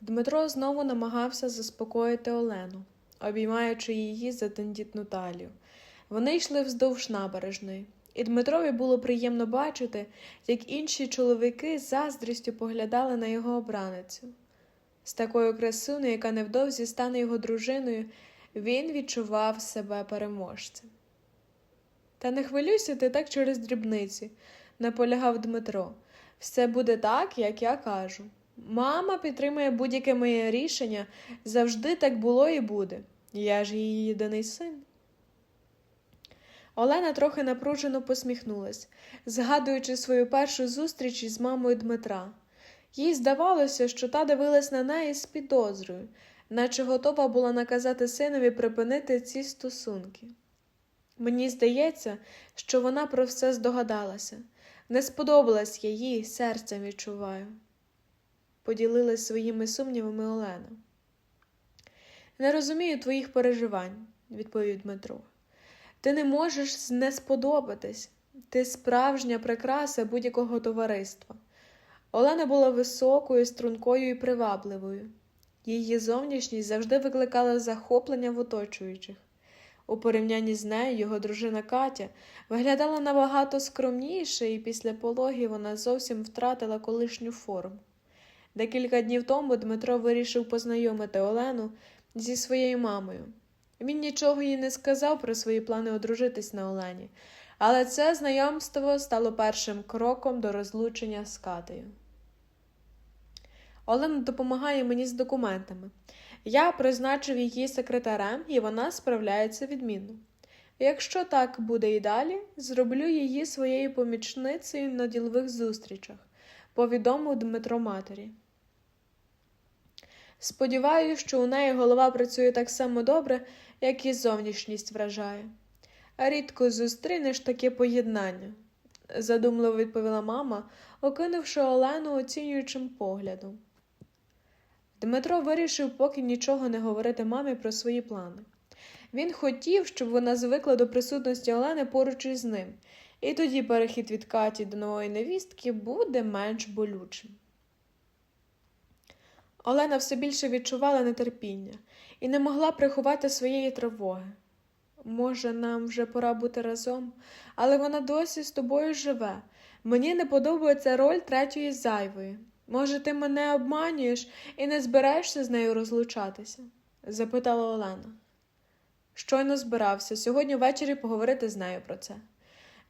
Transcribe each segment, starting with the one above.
Дмитро знову намагався заспокоїти Олену, обіймаючи її за тендітну талію. Вони йшли вздовж набережної, і Дмитрові було приємно бачити, як інші чоловіки з заздрістю поглядали на його обраницю. З такою красунею, яка невдовзі стане його дружиною, він відчував себе переможцем. Та не хвилюйся ти так через дрібниці, наполягав Дмитро. Все буде так, як я кажу. Мама підтримує будь-яке моє рішення, завжди так було і буде. Я ж її єдиний син. Олена трохи напружено посміхнулась, згадуючи свою першу зустріч із мамою Дмитра. Їй здавалося, що та дивилась на неї з підозрою, наче готова була наказати синові припинити ці стосунки. Мені здається, що вона про все здогадалася. Не сподобалась я їй, серцем відчуваю. Поділилась своїми сумнівами Олена. Не розумію твоїх переживань, відповів Дмитро. Ти не можеш не сподобатись. Ти справжня прикраса будь-якого товариства. Олена була високою, стрункою і привабливою. Її зовнішність завжди викликала захоплення в оточуючих. У порівнянні з нею його дружина Катя виглядала набагато скромніше, і після пологів вона зовсім втратила колишню форму. Декілька днів тому Дмитро вирішив познайомити Олену зі своєю мамою. Він нічого їй не сказав про свої плани одружитись на Олені, але це знайомство стало першим кроком до розлучення з Катею. Олена допомагає мені з документами. Я призначив її секретарем, і вона справляється відмінно. Якщо так буде і далі, зроблю її своєю помічницею на ділових зустрічах, повідомив Дмитро матері. Сподіваюся, що у неї голова працює так само добре, як і зовнішність вражає. Рідко зустрінеш таке поєднання, задумливо відповіла мама, окинувши Олену оцінюючим поглядом. Дмитро вирішив поки нічого не говорити мамі про свої плани. Він хотів, щоб вона звикла до присутності Олени поруч із ним, і тоді перехід від Каті до нової невістки буде менш болючим. Олена все більше відчувала нетерпіння і не могла приховати своєї тривоги. Може, нам вже пора бути разом, але вона досі з тобою живе. Мені не подобається роль третьої зайвої. Може, ти мене обманюєш і не збираєшся з нею розлучатися? запитала Олена. Щойно збирався сьогодні ввечері поговорити з нею про це,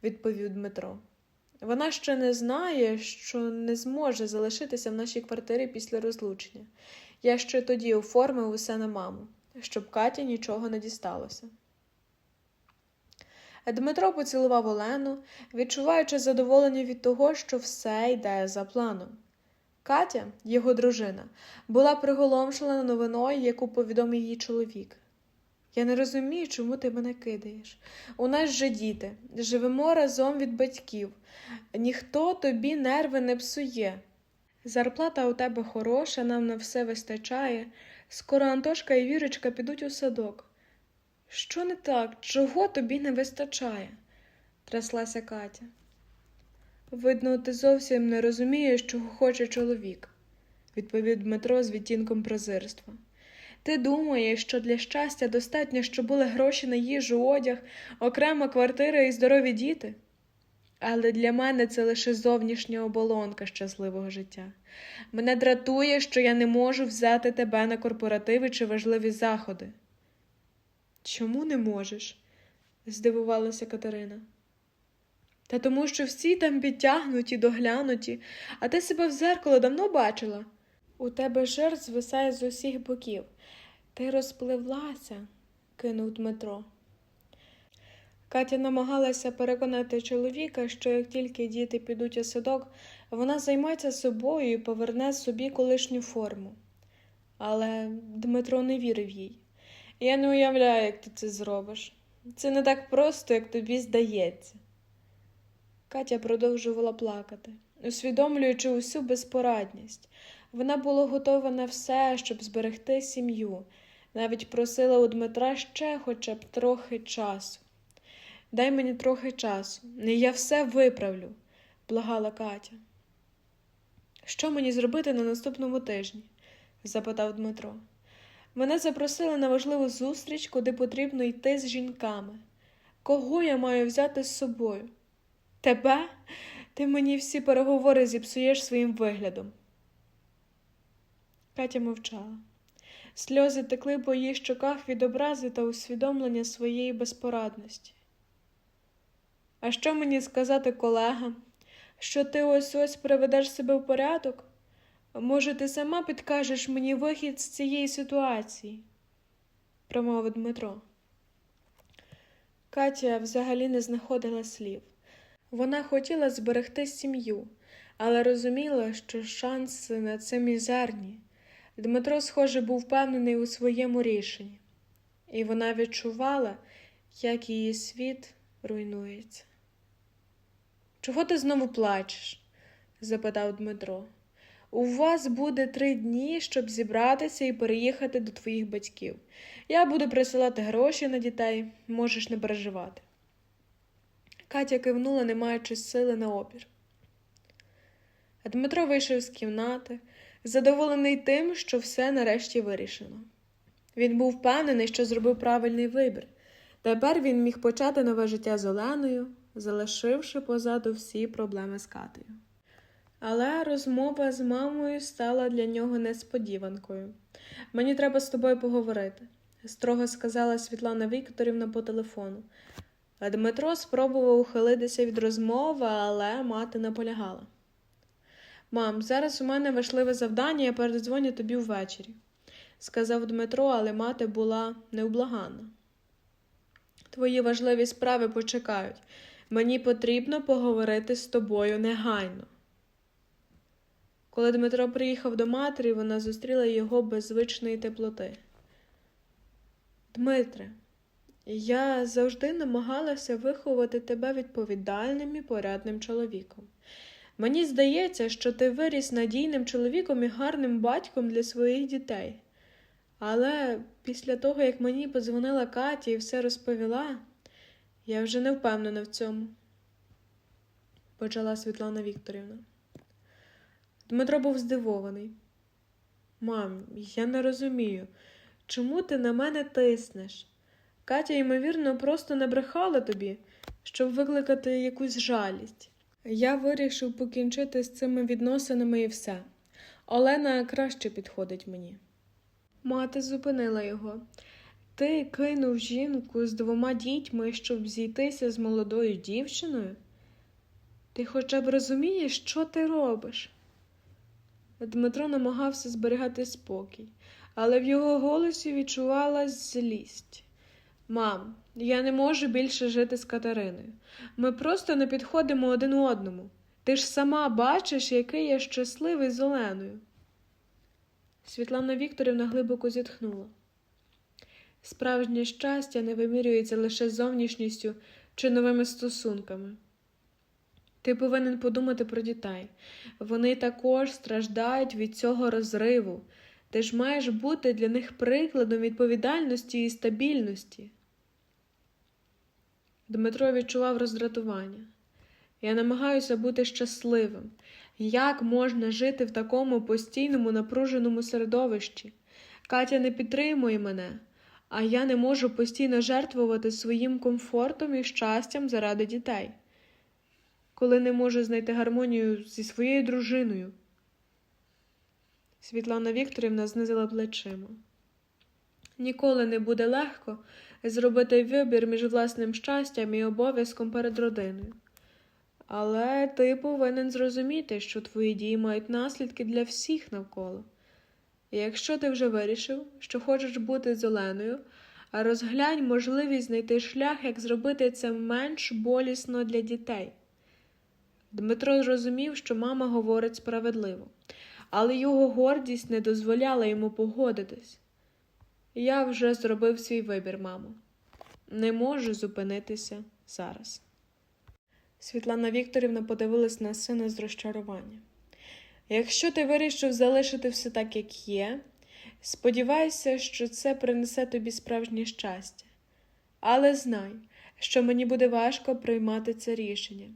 відповів Дмитро. Вона ще не знає, що не зможе залишитися в нашій квартирі після розлучення. Я ще тоді оформив усе на маму, щоб Каті нічого не дісталося. Дмитро поцілував Олену, відчуваючи задоволення від того, що все йде за планом. Катя, його дружина, була приголомшена новиною, яку повідомив її чоловік. Я не розумію, чому ти мене кидаєш. У нас же діти, живемо разом від батьків, ніхто тобі нерви не псує. Зарплата у тебе хороша, нам на все вистачає. Скоро Антошка і Вірочка підуть у садок. Що не так? Чого тобі не вистачає? тряслася Катя. Видно, ти зовсім не розумієш, чого хоче чоловік, відповів Дмитро з відтінком презирства. Ти думаєш, що для щастя достатньо, щоб були гроші на їжу, одяг, окрема квартира і здорові діти? Але для мене це лише зовнішня оболонка щасливого життя. Мене дратує, що я не можу взяти тебе на корпоративи чи важливі заходи. Чому не можеш? здивувалася Катерина. Та тому, що всі там підтягнуті, доглянуті, а ти себе в зеркало давно бачила. У тебе жир звисає з усіх боків. Ти розпливлася, кинув Дмитро. Катя намагалася переконати чоловіка, що як тільки діти підуть у садок, вона займеться собою і поверне собі колишню форму. Але Дмитро не вірив їй. Я не уявляю, як ти це зробиш. Це не так просто, як тобі здається. Катя продовжувала плакати, усвідомлюючи усю безпорадність. Вона була готова на все, щоб зберегти сім'ю, навіть просила у Дмитра ще хоча б трохи часу. Дай мені трохи часу, і я все виправлю, благала Катя. Що мені зробити на наступному тижні? запитав Дмитро. Мене запросили на важливу зустріч, куди потрібно йти з жінками. Кого я маю взяти з собою? Тебе? Ти мені всі переговори зіпсуєш своїм виглядом. Катя мовчала. Сльози текли по її щоках від образи та усвідомлення своєї безпорадності. А що мені сказати колегам? Що ти ось ось приведеш себе в порядок? Може, ти сама підкажеш мені вихід з цієї ситуації? промовив Дмитро. Катя взагалі не знаходила слів. Вона хотіла зберегти сім'ю, але розуміла, що шанси на це мізерні. Дмитро, схоже, був впевнений у своєму рішенні, і вона відчувала, як її світ руйнується. Чого ти знову плачеш? запитав Дмитро. У вас буде три дні, щоб зібратися і переїхати до твоїх батьків. Я буду присилати гроші на дітей, можеш не переживати. Катя кивнула, не маючи сили на опір. Дмитро вийшов з кімнати, задоволений тим, що все нарешті вирішено. Він був впевнений, що зробив правильний вибір. Тепер він міг почати нове життя з Оленою, залишивши позаду всі проблеми з Катею. Але розмова з мамою стала для нього несподіванкою. Мені треба з тобою поговорити, строго сказала Світлана Вікторівна по телефону. Дмитро спробував ухилитися від розмови, але мати наполягала. Мам, зараз у мене важливе завдання, я передзвоню тобі ввечері, сказав Дмитро, але мати була невблаганна. Твої важливі справи почекають. Мені потрібно поговорити з тобою негайно. Коли Дмитро приїхав до матері, вона зустріла його без звичної теплоти. Дмитре, я завжди намагалася виховати тебе відповідальним і порядним чоловіком. Мені здається, що ти виріс надійним чоловіком і гарним батьком для своїх дітей. Але після того, як мені подзвонила Катя і все розповіла, я вже не впевнена в цьому, почала Світлана Вікторівна. Дмитро був здивований. Мам, я не розумію, чому ти на мене тиснеш? Катя, ймовірно, просто набрехала тобі, щоб викликати якусь жалість. Я вирішив покінчити з цими відносинами і все. Олена краще підходить мені. Мати зупинила його. Ти кинув жінку з двома дітьми, щоб зійтися з молодою дівчиною? Ти хоча б розумієш, що ти робиш? Дмитро намагався зберігати спокій, але в його голосі відчувалась злість. Мам, я не можу більше жити з Катериною. Ми просто не підходимо один одному. Ти ж сама бачиш, який я щасливий з Оленою. Світлана Вікторівна глибоко зітхнула. Справжнє щастя не вимірюється лише зовнішністю чи новими стосунками. Ти повинен подумати про дітей. Вони також страждають від цього розриву. Ти ж маєш бути для них прикладом відповідальності і стабільності. Дмитро відчував роздратування. Я намагаюся бути щасливим. Як можна жити в такому постійному напруженому середовищі? Катя не підтримує мене, а я не можу постійно жертвувати своїм комфортом і щастям заради дітей, коли не можу знайти гармонію зі своєю дружиною. Світлана Вікторівна знизила плечима. Ніколи не буде легко зробити вибір між власним щастям і обов'язком перед родиною. Але ти повинен зрозуміти, що твої дії мають наслідки для всіх навколо. Якщо ти вже вирішив, що хочеш бути з Оленою, розглянь можливість знайти шлях, як зробити це менш болісно для дітей. Дмитро зрозумів, що мама говорить справедливо, але його гордість не дозволяла йому погодитись. Я вже зробив свій вибір, мамо. Не можу зупинитися зараз. Світлана Вікторівна подивилась на сина з розчаруванням. Якщо ти вирішив залишити все так, як є, сподівайся, що це принесе тобі справжнє щастя. Але знай, що мені буде важко приймати це рішення.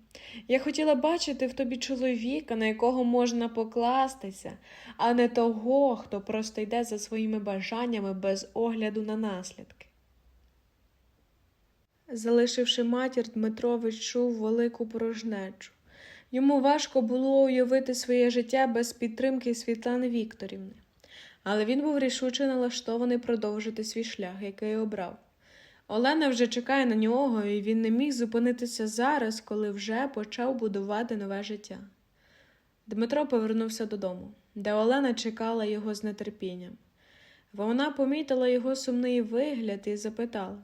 Я хотіла бачити в тобі чоловіка, на якого можна покластися, а не того, хто просто йде за своїми бажаннями без огляду на наслідки. Залишивши матір, Дмитро відчув велику порожнечу. Йому важко було уявити своє життя без підтримки Світлани Вікторівни, але він був рішуче налаштований продовжити свій шлях, який обрав. Олена вже чекає на нього, і він не міг зупинитися зараз, коли вже почав будувати нове життя. Дмитро повернувся додому, де Олена чекала його з нетерпінням. Вона помітила його сумний вигляд і запитала,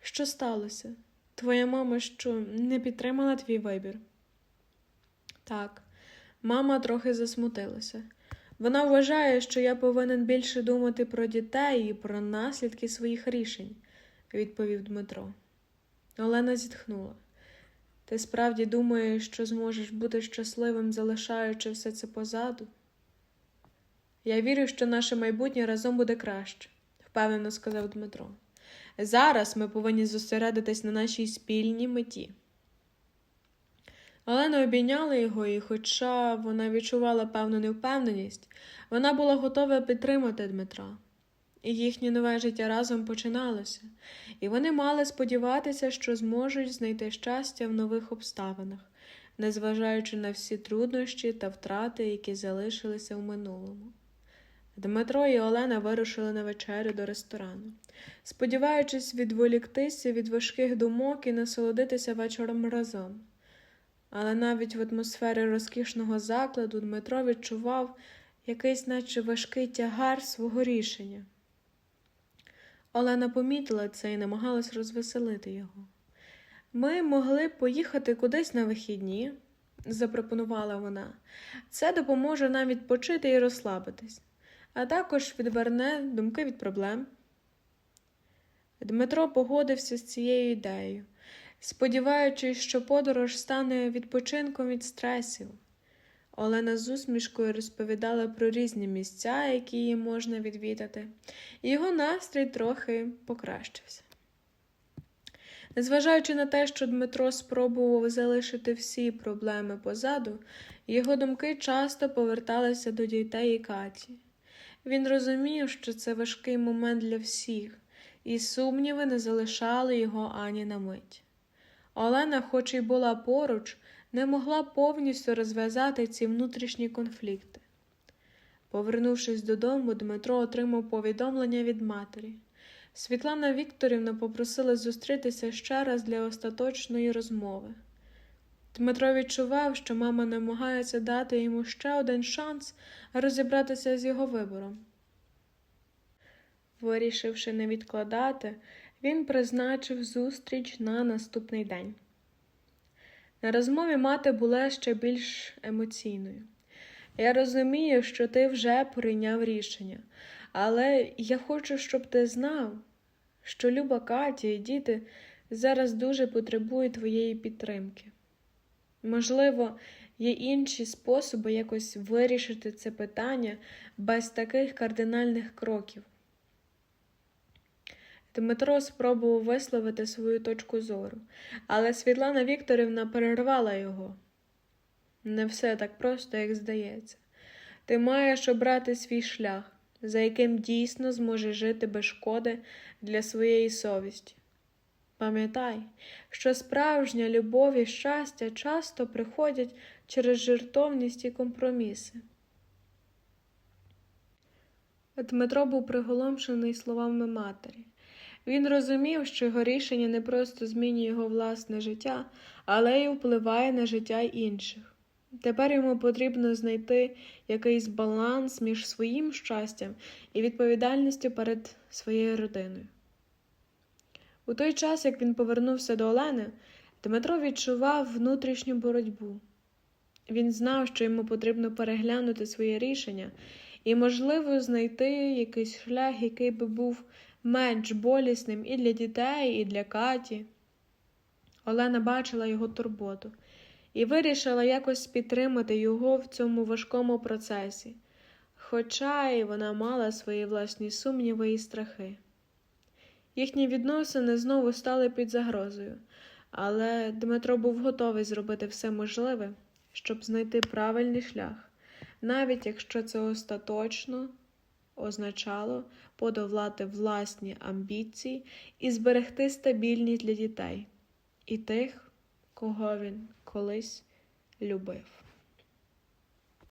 що сталося? Твоя мама що не підтримала твій вибір? Так, мама трохи засмутилася. Вона вважає, що я повинен більше думати про дітей і про наслідки своїх рішень, відповів Дмитро. Олена зітхнула. Ти справді думаєш, що зможеш бути щасливим, залишаючи все це позаду? Я вірю, що наше майбутнє разом буде краще, впевнено сказав Дмитро. Зараз ми повинні зосередитись на нашій спільній меті. Олена обійняла його, і, хоча вона відчувала певну невпевненість, вона була готова підтримати Дмитра. І їхнє нове життя разом починалося, і вони мали сподіватися, що зможуть знайти щастя в нових обставинах, незважаючи на всі труднощі та втрати, які залишилися в минулому. Дмитро і Олена вирушили на вечерю до ресторану, сподіваючись відволіктися від важких думок і насолодитися вечором разом. Але навіть в атмосфері розкішного закладу Дмитро відчував якийсь, наче важкий тягар свого рішення. Олена помітила це і намагалась розвеселити його. Ми могли поїхати кудись на вихідні, запропонувала вона. Це допоможе нам відпочити і розслабитись, а також відверне думки від проблем. Дмитро погодився з цією ідеєю, сподіваючись, що подорож стане відпочинком від стресів. Олена з усмішкою розповідала про різні місця, які її можна відвідати, і його настрій трохи покращився. Незважаючи на те, що Дмитро спробував залишити всі проблеми позаду, його думки часто поверталися до дітей і Каті. Він розумів, що це важкий момент для всіх, і сумніви не залишали його ані на мить. Олена, хоч і була поруч, не могла повністю розв'язати ці внутрішні конфлікти. Повернувшись додому, Дмитро отримав повідомлення від матері. Світлана Вікторівна попросила зустрітися ще раз для остаточної розмови. Дмитро відчував, що мама намагається дати йому ще один шанс розібратися з його вибором. Вирішивши не відкладати, він призначив зустріч на наступний день. На розмові мати була ще більш емоційною. Я розумію, що ти вже прийняв рішення, але я хочу, щоб ти знав, що Люба Катя і діти зараз дуже потребують твоєї підтримки. Можливо, є інші способи якось вирішити це питання без таких кардинальних кроків. Дмитро спробував висловити свою точку зору, але Світлана Вікторівна перервала його. Не все так просто, як здається. Ти маєш обрати свій шлях, за яким дійсно зможеш жити без шкоди для своєї совісті. Пам'ятай, що справжня любов і щастя часто приходять через жертовність і компроміси. Дмитро був приголомшений словами матері. Він розумів, що його рішення не просто змінює його власне життя, але й впливає на життя інших. Тепер йому потрібно знайти якийсь баланс між своїм щастям і відповідальністю перед своєю родиною. У той час, як він повернувся до Олени, Дмитро відчував внутрішню боротьбу. Він знав, що йому потрібно переглянути своє рішення і, можливо, знайти якийсь шлях, який би був менш болісним і для дітей, і для Каті. Олена бачила його турботу і вирішила якось підтримати його в цьому важкому процесі, хоча й вона мала свої власні сумніви і страхи. Їхні відносини знову стали під загрозою, але Дмитро був готовий зробити все можливе, щоб знайти правильний шлях, навіть якщо це остаточно означало подолати власні амбіції і зберегти стабільність для дітей і тих, кого він колись любив.